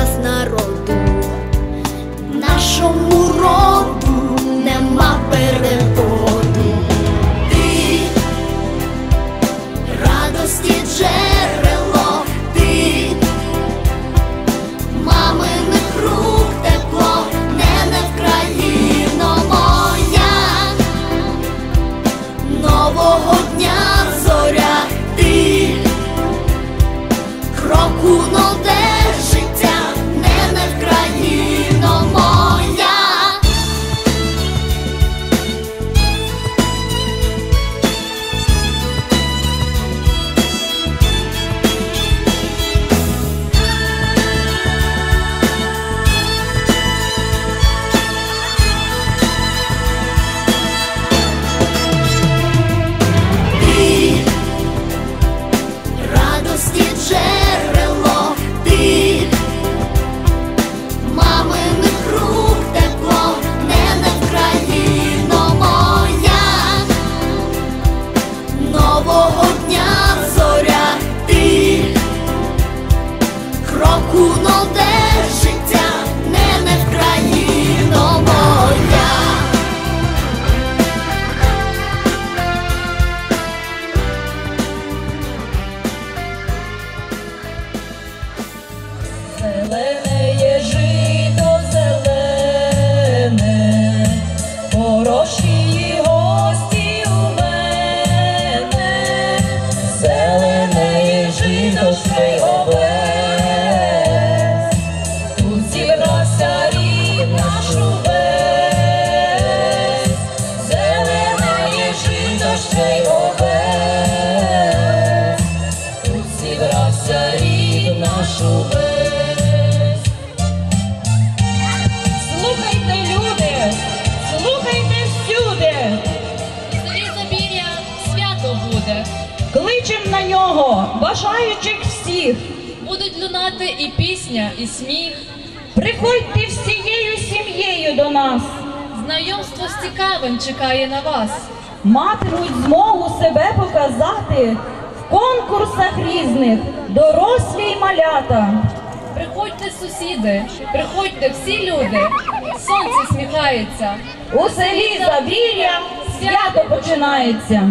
нас народу, нашому роду нема переходу. Ти радості джерело, Christmas Будуть і пісня, і сміх. Приходьте всією сім'єю до нас. Знайомство з цікавим чекає на вас. Матимуть змогу себе показати в конкурсах різних, дорослі й малята. Приходьте, сусіди, приходьте всі люди. Сонце сміхається. У селі Забір'я свято починається.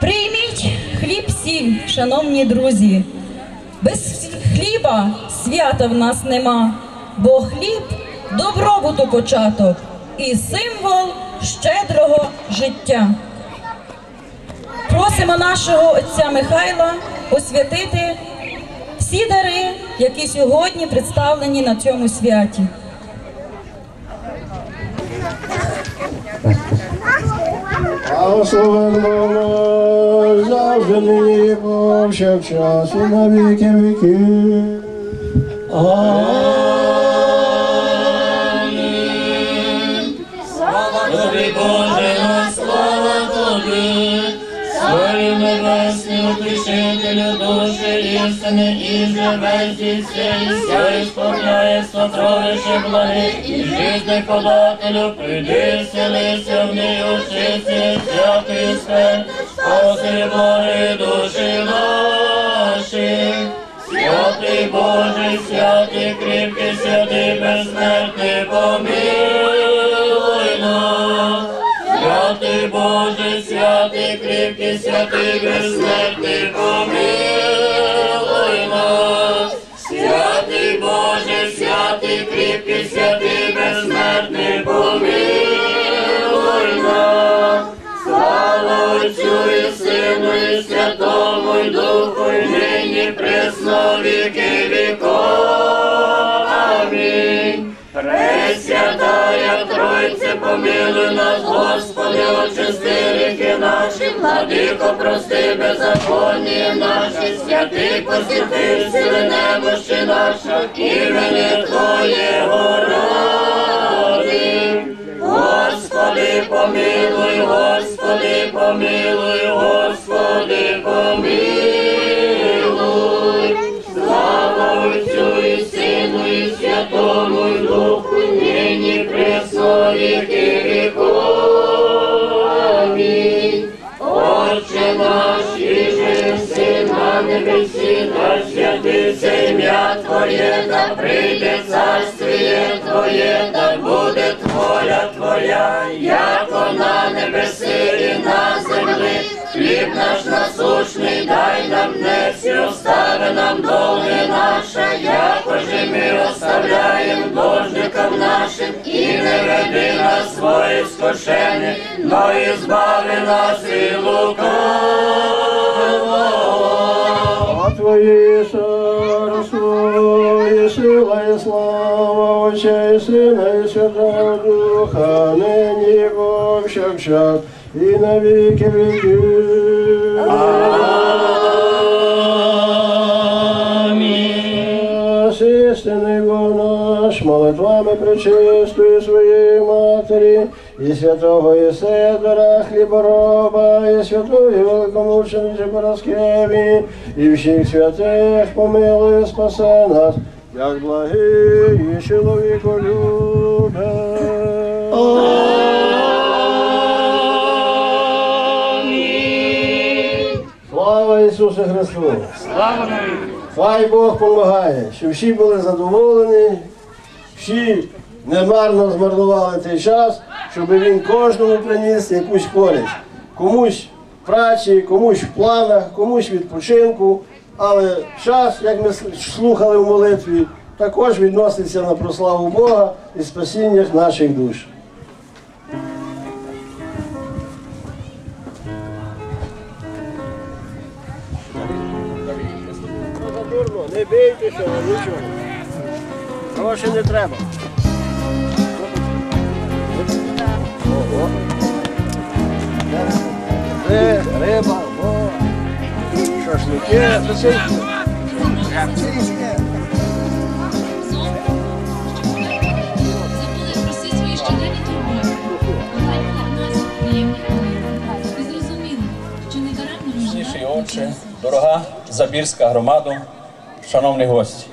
Прийміть хліб сіль, шановні друзі. Без хліба свята в нас нема, бо хліб добробуту початок і символ щедрого життя. Просимо нашого отця Михайла освятити всі дари, які сьогодні представлені на цьому святі. Благословен Бог, завжди нині, повсякчас і істини і живеті всі, ся сотровище благи, і жизни подателю, прийди, селися в ній учиці, святий спен, спаси Боже душі наші. Святий Боже, святий кріпкий, святий безсмертний, помилуй нас. Святий Боже, святий кріпкий, святий безсмертний, помилуй нас. Святий Боже, святий кріпкий, святий безсмертний, помилуй нас. Слава Отцю і Сину і Святому і Духу, і нині пресно віки віков. Амінь. Пресвятая Тройце, помилуй нас, Господи, очисти наші, владико, прости беззаконні наші, святий посвяти сили немощі наша, імені Твоє ради. Господи, помилуй, Господи, помилуй, Господи, помилуй. На небесі, да святиться ім'я Твоє, да прийде царствіє Твоє, да буде воля Твоя, яко на небесі і на землі. Хліб наш насущний дай нам днес і остави нам долги наша, якож і ми оставляємо должникам нашим, і не веди нас свої скошені, но і збави нас і лукавого. А Твоє царство, і сила, і слава Отця і Сина, і Святого Духа, нині і повсякчас, і на віки віків. Нас істинний Бог наш, молитвами причистої своєї Матері, і святого Єседора, хлібороба, і святої великомучениці Параскеві, і всіх святих помилуй, спасе нас, як благий і чоловіколюбе. Слава Ісусу Христу! Хай Бог допомагає, щоб всі були задоволені, всі немарно змарнували цей час, щоб він кожному приніс якусь користь. Комусь в праці, комусь в планах, комусь відпочинку. Але час, як ми слухали в молитві, також відноситься на прославу Бога і спасіння наших душ. Не бійтеся, нічого. Гроші не треба. Ого. Це риба, о, шашлики, Отче, дорога Забірська громада, шановні гості.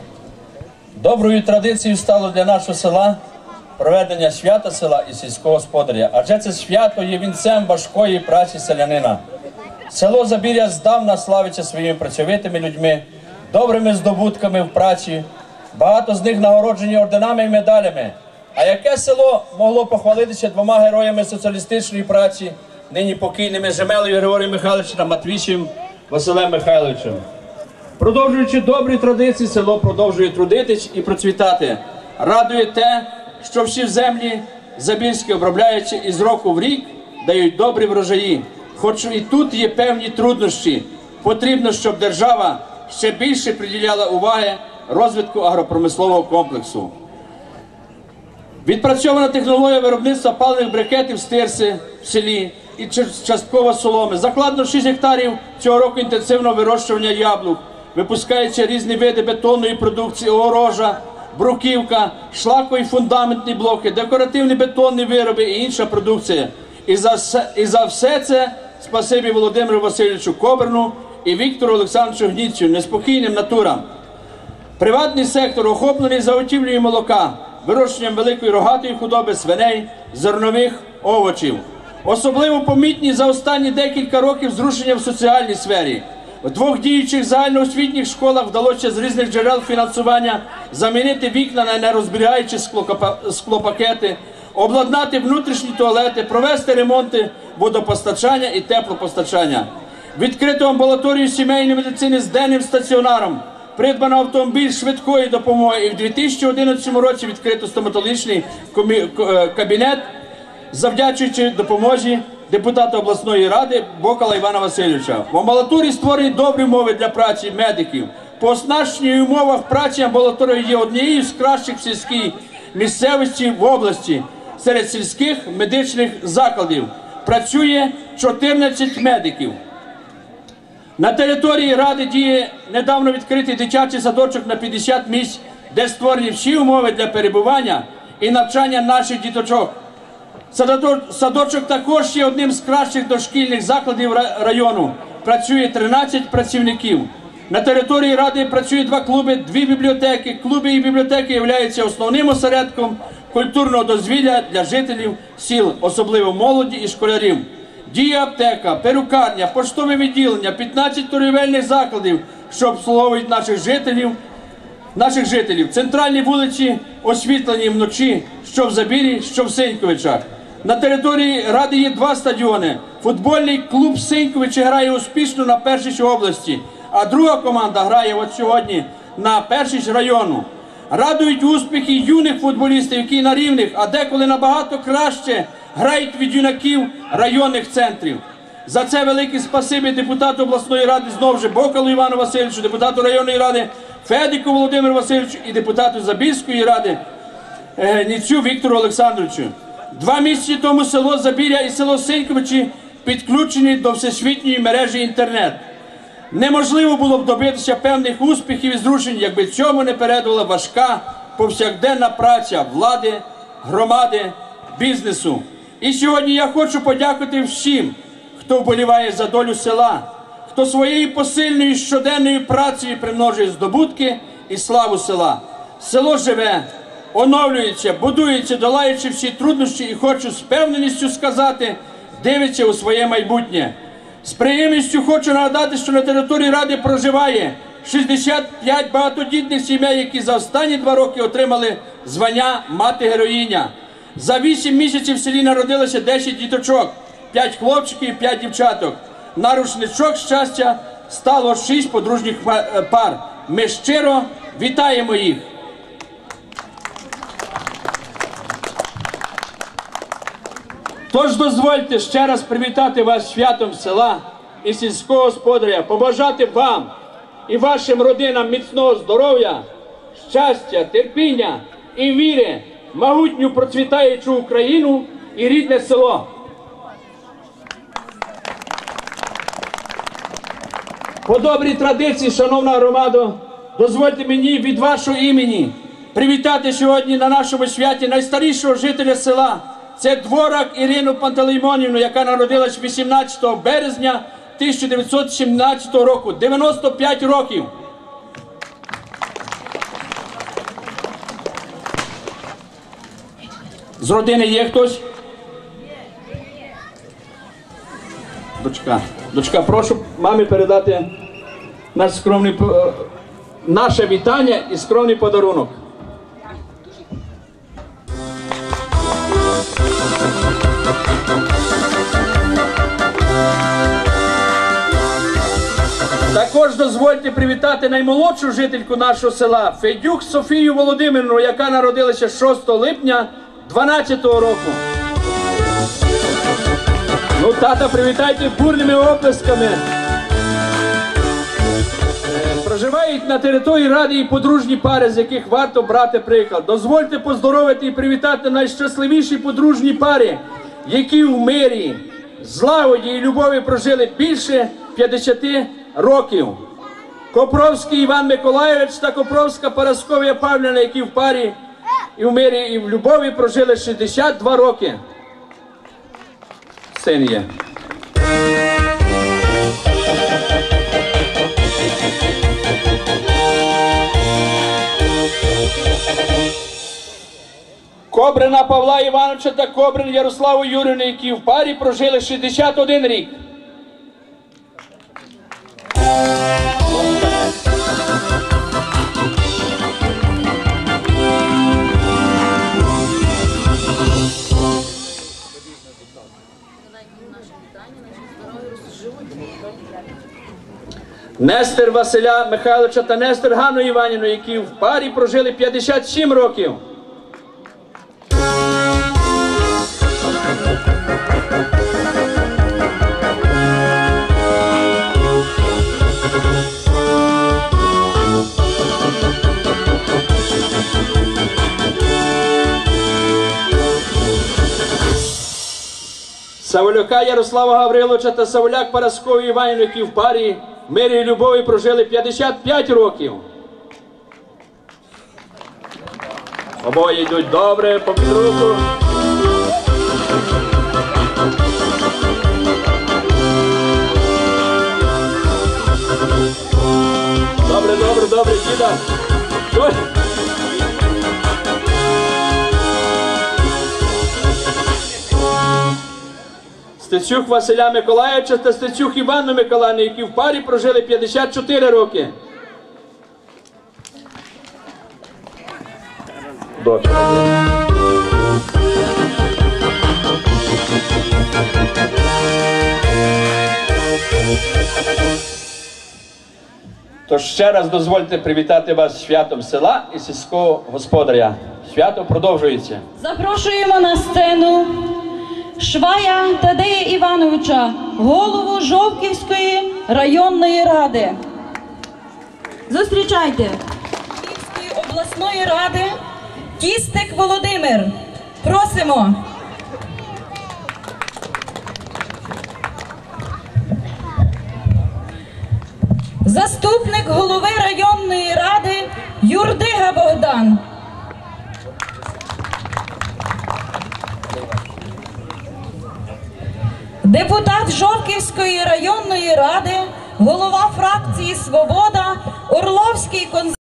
Доброю традицією стало для нашого села проведення свята села і сільського господаря, адже це свято є вінцем важкої праці селянина. Село Забір'я здавна славиться своїми працьовитими людьми, добрими здобутками в праці. Багато з них нагороджені орденами і медалями. А яке село могло похвалитися двома героями соціалістичної праці, нині покійними Жемелою Григорієм Михайловичем та Матвійчим Василем Михайловичем? Продовжуючи добрі традиції, село продовжує трудитись і процвітати. Радує те, що всі землі Забільські, обробляючи із року в рік, дають добрі врожаї. Хоч і тут є певні труднощі, потрібно, щоб держава ще більше приділяла уваги розвитку агропромислового комплексу. Відпрацьована технологія виробництва паливних брикетів з тирси в селі і частково соломи. Закладено 6 гектарів цього року інтенсивного вирощування яблук. Випускаються різні види бетонної продукції, огорожа, бруківка, шлакові фундаментні блоки, декоративні бетонні вироби і інша продукція. І за все, і за все це спасибі Володимиру Васильовичу Коберну і Віктору Олександровичу Гніцю, неспокійним натурам. Приватний сектор охоплений заготівлею молока, вирощенням великої рогатої худоби свиней, зернових овочів. Особливо помітні за останні декілька років зрушення в соціальній сфері. Двох діючих загальноосвітніх школах вдалося з різних джерел фінансування замінити вікна на нерозберігаючі склопакети, обладнати внутрішні туалети, провести ремонти водопостачання і теплопостачання. Відкрито амбулаторію сімейної медицини з денним стаціонаром. Придбано автомобіль швидкої допомоги і в 2011 році відкрито стоматологічний е, кабінет, завдячуючи допомозі депутата обласної ради Бокала Івана Васильовича. В амбулаторії створені добрі умови для праці медиків. По оснащенню умовах праці амбулаторія є однією з кращих в сільській місцевості в області серед сільських медичних закладів. Працює 14 медиків. На території ради діє недавно відкритий дитячий садочок на 50 місць, де створені всі умови для перебування і навчання наших діточок. Садочок, також є одним з кращих дошкільних закладів району. Працює 13 працівників. На території ради працює два клуби, дві бібліотеки. Клуби і бібліотеки являються основним осередком культурного дозвілля для жителів сіл, особливо молоді і школярів. Діє аптека, перукарня, поштове відділення, 15 торгівельних закладів, що обслуговують наших жителів, наших жителів. Центральні вулиці освітлені вночі, що в Забірі, що в Сеньковичах. На території ради є два стадіони. Футбольний клуб Сеньковичі грає успішно на першій області, а друга команда грає от сьогодні на першій району. Радують успіхи юних футболістів, які на рівних, а деколи набагато краще грають від юнаків районних центрів. За це велике спасибі депутату обласної ради знову ж Бокалу Івану Васильовичу, депутату районної ради Федику Володимиру Васильовичу і депутату Забірської ради е, Ніцю Віктору Олександровичу. Два місяці тому село Забіря і село Синьковичі підключені до всесвітньої мережі інтернет. Неможливо було б добитися певних успіхів і зрушень, якби цьому не передувала важка повсякденна праця влади, громади, бізнесу. І сьогодні я хочу подякувати всім, хто вболіває за долю села, хто своєю посильною щоденною працею примножує здобутки і славу села. Село живе, оновлюється, будується, долаючи всі труднощі, і хочу з певненістю сказати, дивиться у своє майбутнє. З приємністю хочу нагадати, що на території ради проживає 65 багатодітних сімей, які за останні два роки отримали звання мати героїня. За 8 місяців в селі народилося 10 діточок, 5 хлопчиків і 5 дівчаток. На рушничок щастя стало 6 подружніх е, пар. Ми щиро вітаємо їх. Тож дозвольте ще раз привітати вас святом села і сільського господаря, побажати вам і вашим родинам міцного здоров'я, щастя, терпіння і віри, в могутню процвітаючу Україну і рідне село. По добрій традиції, шановна громада, дозвольте мені від вашого імені привітати сьогодні на нашому святі найстарішого жителя села. Це дворак Ірину Пантелеймонівну, яка народилась 18 березня 1917 року, 95 років. З родини є хтось? Дочка. Дочка, прошу мамі передати наш скромний, е, наше вітання і скромний подарунок. Також дозвольте привітати наймолодшу жительку нашого села Федюк Софію Володимирівну, яка народилася 6 липня 12 року. Ну, тата, привітайте бурними оплесками. Проживають на території ради і подружні пари, з яких варто брати приклад. Дозвольте поздоровити і привітати найщасливіші подружні пари, які в мирі, злагоді і любові прожили більше 50 років. Копровський Іван Миколайович та Копровська Парасковія Павлівна, які в парі і в мирі, і в любові прожили 62 роки. Син є. Кобрина Павла Івановича та Кобрин Ярославу Юрівну, які в парі прожили 61 рік. Нестер Василя Михайловича та Нестер Ганну Іванівну, які в парі прожили 57 років. Саволюка Ярослава Гавриловича та Саволяк Параскові Іванівни, в парі мирі і любові прожили 55 років. Обоє йдуть добре, по під руку. Добре, добре, добре, діда. Стецюк Василя Миколаївича та Стецюк Іванну Миколаївну, які в парі прожили 54 роки. Добре. Тож ще раз дозвольте привітати вас святом села і сільського господаря. Свято продовжується. Запрошуємо на сцену Швая Тадея Івановича, голову Жовківської районної ради. Зустрічайте Жовківської обласної ради Кістик Володимир. Просимо. Заступник голови районної ради Юрдига Богдан. Депутат Жовківської районної ради, голова фракції Свобода Орловський конс...